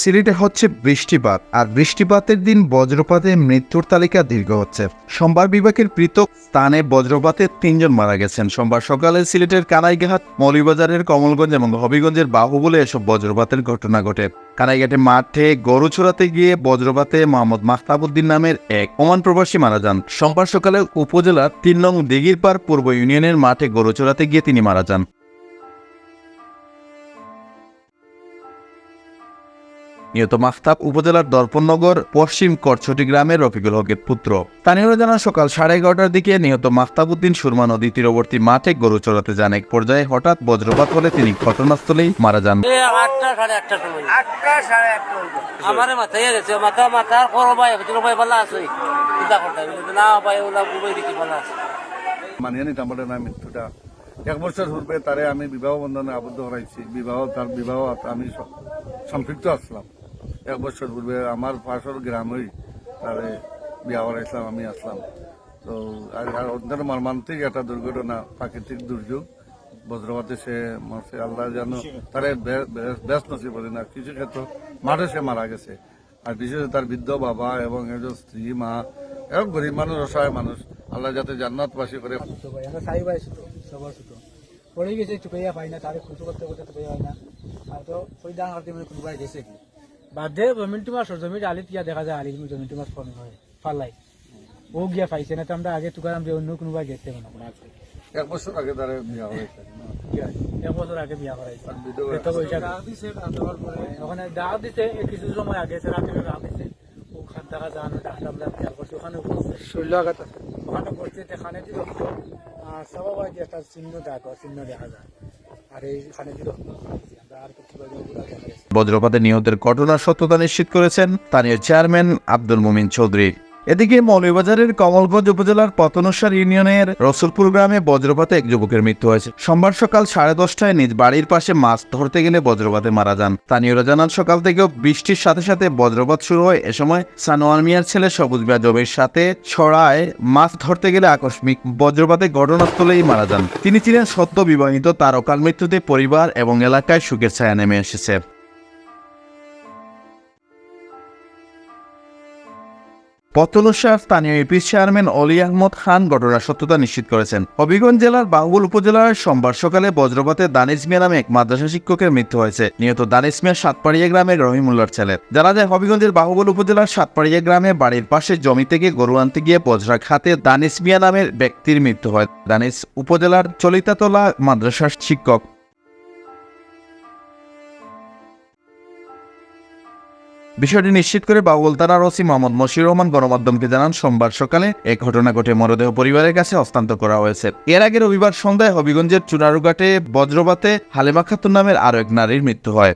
সিলেটে হচ্ছে বৃষ্টিপাত, আর বৃষ্টিপাতের দিন বজ্রপাতে মৃত্যুর তালিকা দীর্ঘ হচ্ছে। সোমবার বিভাগের পৃথক স্থানে বজ্রপাতে তিনজন মারা গেছেন। সোমবার সকালে সিলেটের কানাইঘাট মৌলিবাজারের কমলগঞ্জ এবং হবিগঞ্জের বাহুবলে এসব বজ্রপাতের ঘটনা ঘটে। কানাইঘাটে মাঠে গরু চড়াতে গিয়ে বজ্রপাতে মোহাম্মদ মাহতাবুদ্দিন নামের এক ওমান প্রবাসী মারা যান। সোমবার সকালে উপজেলার তিন নং দিঘিরপাড় পূর্ব ইউনিয়নের মাঠে গরু চড়াতে গিয়ে তিনি মারা যান। নিহত মাহতাব উপজেলার দর্পণনগর পশ্চিম করছটি গ্রামের রফিকুল হকের পুত্র। স্থানীয়রা জানান সকাল সাড়ে এগারোটার দিকে নিহত মাহতাবুদ্দিন সুরমা নদী তীরবর্তী মাঠে গরু চড়াতে যান এক পর্যায়ে হঠাৎ বজ্রপাত হলে তিনি ঘটনাস্থলেই মারা যান। এ আটটা সাড়ে আটটা সময়। আটটা সাড়ে আটটা হইল। আমার মাথায় গেছে মাথা মাথা করো ভাই ভাই ভালো আছে। চিন্তা করতে না ভাই ওলা বুবাই দেখি ভালো আছে। মানিয়ে নিতাম পারে না মৃত্যুটা এক বছর পূর্বে তারে আমি বিবাহ বন্ধনে আবদ্ধ করাইছি। বিবাহ তার বিবাহ আমি সম্পৃক্ত আসলাম। এক বছর পূর্বে আমার পাশের গ্রামেই তারে বিয়া করাইছিলাম, আমি আসলাম। তো আর অত্যন্ত মর্মান্তিক একটা দুর্ঘটনা, প্রাকৃতিক দুর্যোগ। বজ্রপাতে সে মাসে আল্লাহ যেন তারে ব্যস্ত করে না কিছু ক্ষেত্রে মাঠে সে মারা গেছে। আর বিশেষ তার বৃদ্ধ বাবা এবং একজন স্ত্রী, মা এবং গরিব মানুষ, অসহায় মানুষ, আল্লাহ যাতে জান্নাতবাসী করে। তো ভাই আমরা সাই ভাই ছোট, সবার ছোট। পড়ে গেছে চুপাইয়া পাই না, তারে খুঁজু করতে করতে পাই না। আর তো ওই দান করতে মানে গেছে বাদে জমিনটি মাছ জমির আলিত গিয়া দেখা যায় আলিত জমিনটি মাছ কমে হয় ফালাই ও গিয়া পাইছে না তো আমরা আগে তুকারাম যে অন্য কোনো ভাই গেছে মনে করা এক বছর আগে তারা বিয়া হয়েছে এক বছর আগে বিয়া করাইছে ওখানে ডাক দিছে কিছু সময় আগে সে রাতে ডাক দিছে। ওখান থেকে যাওয়ানো ডাক্তার আমরা খেয়াল করছি ওখানে শৈল আঘাত ওখানে পরিস্থিতি এখানে রক্ত আর সবাই একটা চিহ্ন দেখো চিহ্ন দেখা যায়। আর এইখানে যে বজ্রপাতে নিহতের ঘটনার সত্যতা নিশ্চিত করেছেন স্থানীয় চেয়ারম্যান আব্দুল মুমিন চৌধুরী। এদিকে মৌলভীবাজারের কমলগঞ্জ উপজেলার পতনসার ইউনিয়নের রসুলপুর গ্রামে বজ্রপাতে এক যুবকের মৃত্যু হয়েছে। সোমবার সকাল সাড়ে দশটায় নিজ বাড়ির পাশে মাছ ধরতে গেলে বজ্রপাতে মারা যান। স্থানীয়রা জানান, সকাল থেকেও বৃষ্টির সাথে সাথে বজ্রপাত শুরু হয়। এ সময় সানোয়ার মিয়ার ছেলে সবুজ জমির সাথে ছড়ায় মাছ ধরতে গেলে আকস্মিক বজ্রপাতে ঘটনাস্থলেই মারা যান। তিনি ছিলেন সদ্য বিবাহিত তার অকাল মৃত্যুতে পরিবার এবং এলাকায় সুখের ছায়া নেমে এসেছে। পতলসার স্থানীয় ইপি চেয়ারম্যান অলি আহমদ খান ঘটনার সত্যতা নিশ্চিত করেছেন। হবিগঞ্জ জেলার বাহুবল উপজেলার সোমবার সকালে বজ্রপাতে দানিশ মিয়া নামে এক মাদ্রাসা শিক্ষকের মৃত্যু হয়েছে। নিহত দানিশ মিয়া সাতপাড়িয়া গ্রামের রহিমুল্লার ছেলে। জানা যায়, হবিগঞ্জের বাহুবল উপজেলার সাতপাড়িয়া গ্রামে বাড়ির পাশে জমি থেকে গরু আনতে গিয়ে বজ্রা খাতে দানিশ মিয়া নামের ব্যক্তির মৃত্যু হয়। দানিশ উপজেলার চলিতাতলা মাদ্রাসার শিক্ষক। বিষয়টি নিশ্চিত করে বাউল থানার ওসি মোহাম্মদ মশির রহমান গণমাধ্যমকে জানান, সোমবার সকালে এক ঘটনা ঘটে মরদেহ পরিবারের কাছে হস্তান্তর করা হয়েছে। এর আগে রবিবার সন্ধ্যায় হবিগঞ্জের চুনারুঘাটে বজ্রপাতে হালেমা খাতুন নামের আরও এক নারীর মৃত্যু হয়।